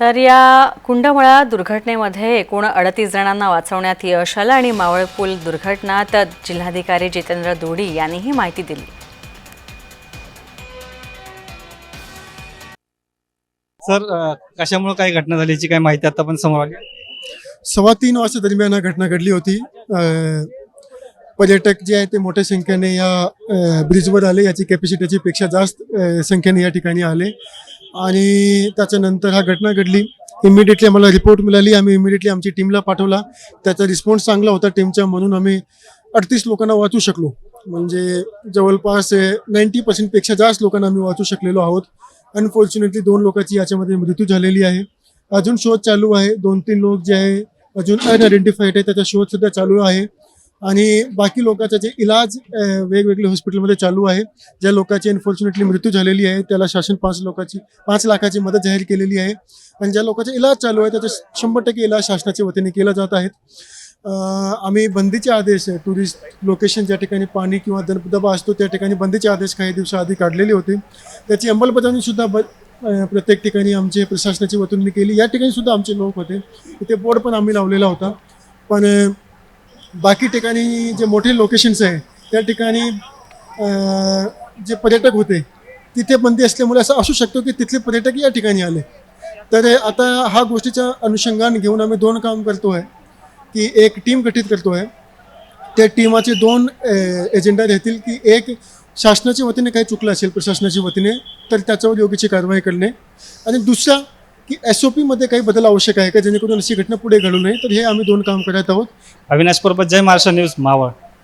तर या कुंडमळा दुर्घटनेमध्ये एकूण अडतीस जणांना वाचवण्यात यश आलं आणि मावळ पूल दुर्घटनात जिल्हाधिकारी जितेंद्र दोडी यांनी ही माहिती दिली. सर कशामुळे काही घटना झाली याची काही माहिती आता पण समोर आली? सव्वा तीन वाजता दरम्यान हा घटना घडली होती. अ, पर्यटक जे आहे ते मोठ्या संख्येने या ब्रिजवर आले. याची कॅपॅसिटीची पेक्षा जास्त संख्येने या ठिकाणी आले. आणि त्याच्यानंतर हा घटना घडली. इमिडिएटली आम्हाला रिपोर्ट मिळाली. आम्ही इमिडिएटली आमची टीमला पाठवला. त्याचा रिस्पॉन्स चांगला होता टीमचा म्हणून आम्ही अडतीस लोकांना वाचू शकलो. म्हणजे जवळपास नाईन्टी पर्सेंटपेक्षा जास्त लोकांना आम्ही वाचू शकलेलो आहोत. अनफॉर्च्युनेटली दोन लोकांची याच्यामध्ये मृत्यू झालेली आहे. अजून शोध चालू आहे. दोन तीन लोक जे आहे अजून अनआयडेंटिफाईड आहे. त्याचा शोध सध्या चालू आहे. आणि बाकी लोकांचा जे इलाज वेगवेगळे हॉस्पिटलमध्ये चालू आहे ज्या लोकांची अनफॉर्च्युनेटली मृत्यू झालेली आहे त्याला शासन पाच लोकांची पाच लाखाची मदत जाहीर केलेली आहे. आणि ज्या लोकांचा इलाज चालू आहे त्याचा शंभर टक्के इलाज शासनाच्या वतीने केला जात आहेत आम्ही बंदीचे आदेश टुरिस्ट लोकेशन ज्या ठिकाणी पाणी किंवा दबदबा असतो त्या ठिकाणी बंदीचे आदेश काही दिवसाआधी काढलेले होते. त्याची अंमलबजावणीसुद्धा ब प्रत्येक ठिकाणी आमचे प्रशासनाची वतीने केली. या ठिकाणी सुद्धा आमचे लोक होते. तिथे बोर्ड पण आम्ही लावलेला होता. पण बाकी ठिकाणी जे मोठे लोकेशन्स आहे त्या ठिकाणी जे पर्यटक होते तिथे बंदी असल्यामुळे असं असू शकतो की तिथले पर्यटक या ठिकाणी आले. तर आता हा गोष्टीच्या अनुषंगाने घेऊन आम्ही दोन काम करतो आहे की एक टीम गठीत करतो आहे त्या टीमाचे दोन एजेंडा राहतील की एक शासनाच्या वतीने काही चुकलं असेल प्रशासनाच्या वतीने तर त्याच्यावर योग्यची कारवाई करणे. आणि दुसरा की एस ओ पीमध्ये काही बदल आवश्यक आहे का? जेणेकरून अशी घटना पुढे घडू नये? तर हे आम्ही दोन काम करत आहोत. अविनाश परबत जय महाराष्ट्र न्यूज मावळ.